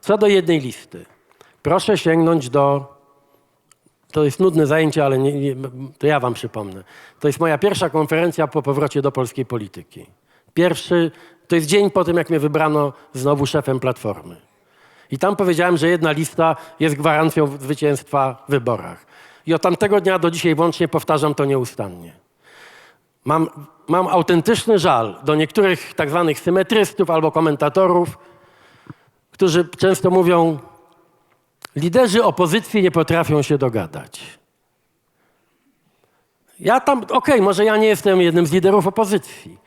Co do jednej listy. Proszę sięgnąć do. To jest nudne zajęcie, ale nie, nie, to ja wam przypomnę. To jest moja pierwsza konferencja po powrocie do polskiej polityki. Pierwszy, to jest dzień po tym, jak mnie wybrano znowu szefem Platformy. I tam powiedziałem, że jedna lista jest gwarancją zwycięstwa w wyborach. I od tamtego dnia do dzisiaj włącznie powtarzam to nieustannie. Mam, mam autentyczny żal do niektórych tak zwanych symetrystów albo komentatorów, którzy często mówią, liderzy opozycji nie potrafią się dogadać. Ja tam, okej, może ja nie jestem jednym z liderów opozycji,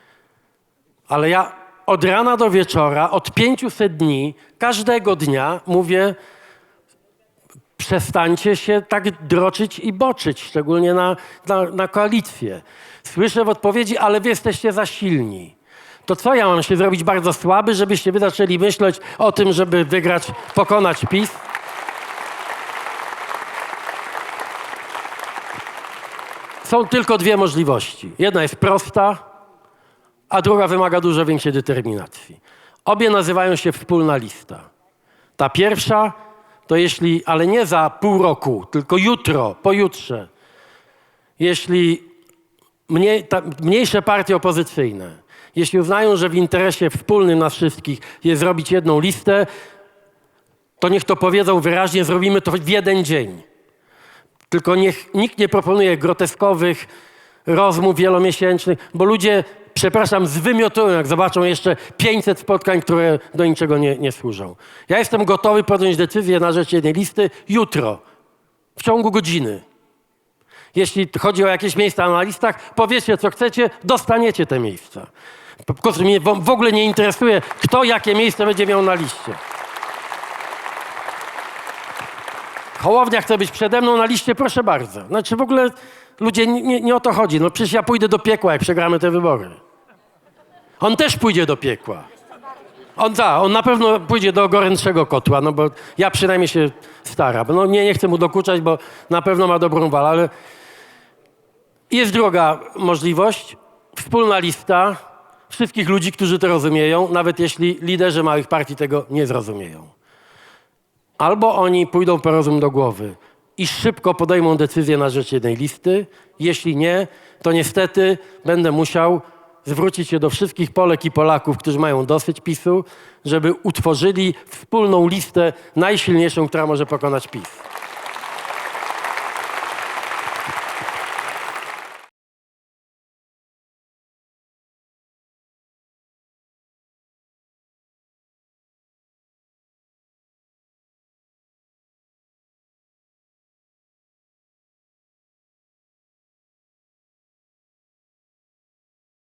ale ja od rana do wieczora, od 500 dni, każdego dnia mówię, przestańcie się tak droczyć i boczyć, szczególnie na, na, na koalicję. Słyszę w odpowiedzi, ale wy jesteście za silni. To co ja mam się zrobić bardzo słaby, żebyście wy zaczęli myśleć o tym, żeby wygrać, pokonać PiS? Są tylko dwie możliwości. Jedna jest prosta, a druga wymaga dużo większej determinacji. Obie nazywają się wspólna lista. Ta pierwsza to jeśli, ale nie za pół roku, tylko jutro, pojutrze, jeśli mniej, ta, mniejsze partie opozycyjne, jeśli uznają, że w interesie wspólnym nas wszystkich jest zrobić jedną listę, to niech to powiedzą wyraźnie, zrobimy to w jeden dzień. Tylko niech nikt nie proponuje groteskowych rozmów wielomiesięcznych, bo ludzie, przepraszam, zwymiotują, jak zobaczą jeszcze 500 spotkań, które do niczego nie, nie służą. Ja jestem gotowy podjąć decyzję na rzecz jednej listy jutro, w ciągu godziny. Jeśli chodzi o jakieś miejsca na listach, powiecie co chcecie, dostaniecie te miejsca. Po prostu mnie w ogóle nie interesuje, kto jakie miejsce będzie miał na liście. Hołownia chce być przede mną na liście, proszę bardzo. Znaczy w ogóle ludzie, nie, nie o to chodzi. No przecież ja pójdę do piekła, jak przegramy te wybory. On też pójdzie do piekła. On, za, on na pewno pójdzie do gorętszego kotła, no bo ja przynajmniej się staram. No nie, nie chcę mu dokuczać, bo na pewno ma dobrą walę, ale jest druga możliwość. Wspólna lista wszystkich ludzi, którzy to rozumieją, nawet jeśli liderzy małych partii tego nie zrozumieją. Albo oni pójdą po rozum do głowy i szybko podejmą decyzję na rzecz jednej listy. Jeśli nie, to niestety będę musiał zwrócić się do wszystkich Polek i Polaków, którzy mają dosyć PiSu, żeby utworzyli wspólną listę najsilniejszą, która może pokonać PiS.